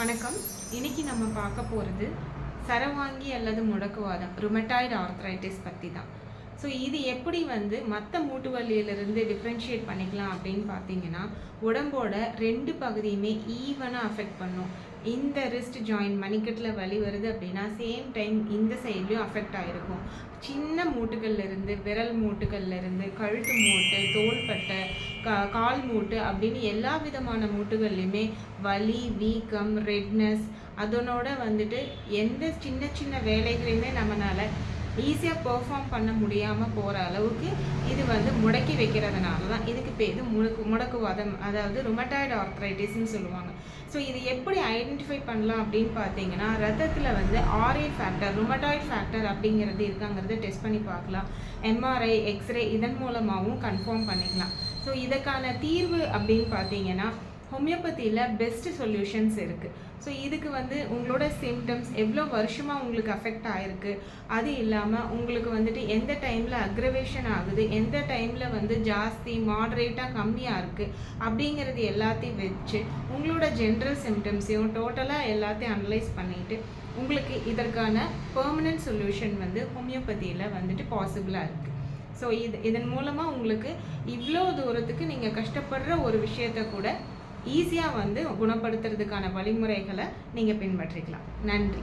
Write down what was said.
வணக்கம். இன்னைக்கு நம்ம பார்க்க போகிறது சரவாங்கி அல்லது முடக்குவாதம் ருமட்டாய்டு ஆர்த்ரைட்டிஸ் பற்றி தான் ஸோ இது எப்படி வந்து மற்ற மூட்டு வலியிலிருந்து டிஃப்ரென்ஷியேட் பண்ணிக்கலாம் அப்படின்னு பார்த்தீங்கன்னா உடம்போட ரெண்டு பகுதியுமே ஈவனாக அஃபெக்ட் பண்ணும். இந்த ரிஸ்ட் ஜாயின் மணிக்கட்டில் வலி வருது அப்படின்னா சேம் டைம் இந்த சைட்லேயும் அஃபெக்ட் ஆகிருக்கும் சின்ன மூட்டுகள்லேருந்து விரல் மூட்டுகள்லேருந்து கழுத்து மூட்டு தோள்பட்டை கா கால் மூட்டு அப்படின்னு எல்லா விதமான மூட்டுகள்லையுமே வலி வீக்கம் ரெட்னஸ் அதனோட வந்துட்டு எந்த சின்ன சின்ன வேலைகளையுமே நம்மளால ஈஸியாக பெர்ஃபார்ம் பண்ண முடியாமல் போகிற அளவுக்கு இது வந்து முடக்கி வைக்கிறதுனால தான் இதுக்கு பேர் முடக்கு முடக்குவாதம். அதாவது ருமட்டாய்டு ஆர்த்ரைட்டிஸ்ன்னு சொல்லுவாங்க. ஸோ இது எப்படி ஐடென்டிஃபை பண்ணலாம் அப்படின்னு பார்த்தீங்கன்னா ரத்தத்தில் வந்து ஆர்ஏ ஃபேக்டர் ருமட்டாய்டு ஃபேக்டர் அப்படிங்கிறது இருக்காங்கிறத டெஸ்ட் பண்ணி பார்க்கலாம். எம்ஆர்ஐ எக்ஸ்ரே இதன் மூலமாகவும் கன்ஃபார்ம் பண்ணிக்கலாம். ஸோ இதற்கான தீர்வு அப்படின்னு பார்த்தீங்கன்னா ஹோமியோபதியில் பெஸ்ட் சொல்யூஷன்ஸ் இருக்குது ஸோ இதுக்கு வந்து உங்களோட சிம்டம்ஸ் எவ்வளோ வருஷமாக உங்களுக்கு அஃபெக்ட் ஆகிருக்கு அது இல்லாமல் உங்களுக்கு வந்துட்டு எந்த டைமில் அக்ரவேஷன் ஆகுது? எந்த டைமில் வந்து ஜாஸ்தி மாட்ரேட்டாக கம்மியாக இருக்குது அப்படிங்கிறது எல்லாத்தையும் வச்சு உங்களோட ஜென்ரல் சிம்டம்ஸையும் டோட்டலாக எல்லாத்தையும் அனலைஸ் பண்ணிவிட்டு உங்களுக்கு இதற்கான பெர்மனன்ட் சொல்யூஷன் வந்து ஹோமியோபதியில் வந்துட்டு பாசிபிளாக இருக்குது ஸோ இது இதன் மூலமாக உங்களுக்கு இவ்வளோ தூரத்துக்கு நீங்கள் கஷ்டப்படுற ஒரு விஷயத்தை கூட ஈஸியாக வந்து குணப்படுத்துறதுக்கான வழிமுறைகளை நீங்கள் பின்பற்றிக்கலாம். நன்றி.